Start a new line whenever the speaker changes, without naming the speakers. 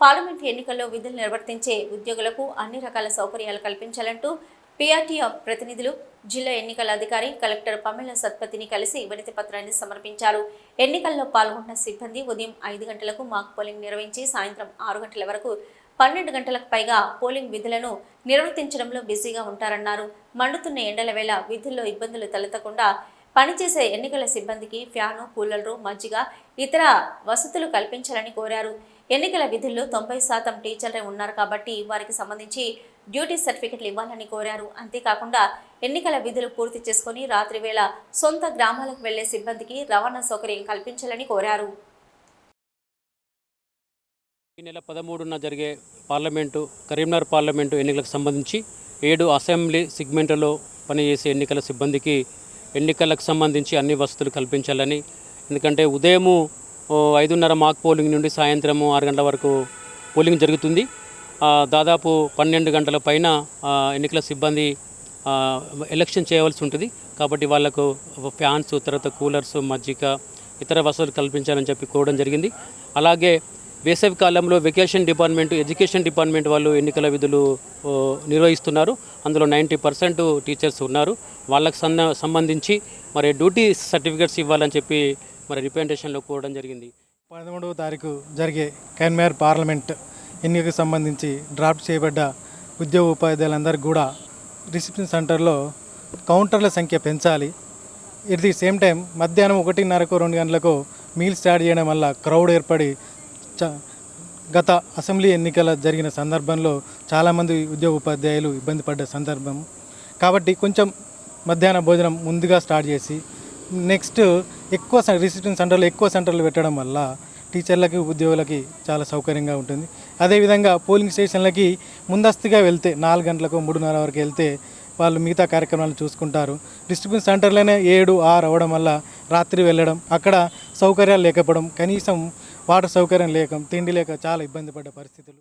Parliament ఎన్నికల్లో విధులు నిర్వర్తించే ఉద్యోగులకు అన్ని రకాల సౌకర్యాలు కల్పించాలంటూ పీఆర్టీఎఫ్ ప్రతినిధులు జిల్లా ఎన్నికల అధికారి కలెక్టర్ పమేల సత్పతిని కలిసి వినతి పత్రాన్ని సమర్పించారు. ఎన్నికల్లో పాల్గొన్న సిబ్బంది ఉదయం ఐదు గంటలకు మాక్ పోలింగ్ నిర్వహించి సాయంత్రం ఆరు గంటల వరకు పన్నెండు గంటలకు పైగా పోలింగ్ విధులను నిర్వర్తించడంలో బిజీగా ఉంటారన్నారు. మండుతున్న ఎండల వేళ విధుల్లో ఇబ్బందులు తలెత్తకుండా పనిచేసే ఎన్నికల సిబ్బందికి ఫ్యాను కూలర్లు మజ్జిగ ఇతర వసతులు కల్పించాలని కోరారు. ఎన్నికల విధుల్లో తొంభై శాతం టీచర్లే ఉన్నారు కాబట్టి వారికి సంబంధించి డ్యూటీ సర్టిఫికెట్లు ఇవ్వాలని కోరారు. అంతేకాకుండా ఎన్నికల విధులు పూర్తి చేసుకుని రాత్రి వేళ సొంత గ్రామాలకు వెళ్ళే సిబ్బందికి రవాణా సౌకర్యం కల్పించాలని కోరారు.
ఈ నెల పదమూడున జరిగే పార్లమెంటు కరీంనగర్ పార్లమెంటు ఎన్నికలకు సంబంధించి ఏడు అసెంబ్లీ సిగ్మెంట్లలో పనిచేసే ఎన్నికల సిబ్బందికి ఎన్నికలకు సంబంధించి అన్ని వసతులు కల్పించాలని. ఎందుకంటే ఉదయము ఐదున్నర మాక్ పోలింగ్ నుండి సాయంత్రము ఆరు గంటల వరకు పోలింగ్ జరుగుతుంది. దాదాపు పన్నెండు గంటల పైన ఎన్నికల సిబ్బంది ఎలక్షన్ చేయవలసి ఉంటుంది. కాబట్టి వాళ్ళకు ఫ్యాన్స్ తర్వాత కూలర్స్ మజ్జిగ ఇతర వసతులు కల్పించాలని చెప్పి కోరడం జరిగింది. అలాగే వేసవి కాలంలో వెకేషన్ డిపార్ట్మెంట్ ఎడ్యుకేషన్ డిపార్ట్మెంట్ వాళ్ళు ఎన్నికల విధులు నిర్వహిస్తున్నారు. అందులో నైంటీ పర్సెంట్ టీచర్స్ ఉన్నారు. వాళ్ళకి సన్న సంబంధించి మరి డ్యూటీ సర్టిఫికెట్స్ ఇవ్వాలని చెప్పి మరి రిప్రజెంటేషన్లో కోరడం జరిగింది.
పదమూడవ తారీఖు జరిగే కన్మేర్ పార్లమెంట్ ఎన్నికకు సంబంధించి డ్రాఫ్ట్ చేయబడ్డ ఉద్యోగ ఉపాధ్యాయులందరికీ కూడా రిసెప్షన్ సెంటర్లో కౌంటర్ల సంఖ్య పెంచాలి. ఎట్ ది సేమ్ టైం మధ్యాహ్నం ఒకటిన్నరకు రెండు గంటలకు మీల్ స్టార్ట్ చేయడం వల్ల క్రౌడ్ ఏర్పడి గత అసెంబ్లీ ఎన్నికల జరిగిన సందర్భంలో చాలామంది ఉద్యోగ ఉపాధ్యాయులు ఇబ్బంది పడ్డ సందర్భం. కాబట్టి కొంచెం మధ్యాహ్న భోజనం ముందుగా స్టార్ట్ చేసి నెక్స్ట్ ఎక్కువ సె- సెంటర్లు ఎక్కువ సెంటర్లు పెట్టడం వల్ల టీచర్లకి ఉద్యోగులకి చాలా సౌకర్యంగా ఉంటుంది. అదేవిధంగా పోలింగ్ స్టేషన్లకి ముందస్తుగా వెళ్తే నాలుగు గంటలకు మూడున్నర వరకు వెళ్తే వాళ్ళు మిగతా కార్యక్రమాలు చూసుకుంటారు. డిస్ట్రిబ్యూషన్ సెంటర్లోనే ఏడు ఆరు అవ్వడం వల్ల రాత్రి వెళ్ళడం అక్కడ సౌకర్యాలు లేకపోవడం కనీసం వాటర్ సౌకర్యం లేక తిండి లేక చాలా ఇబ్బంది పడ్డ పరిస్థితులు.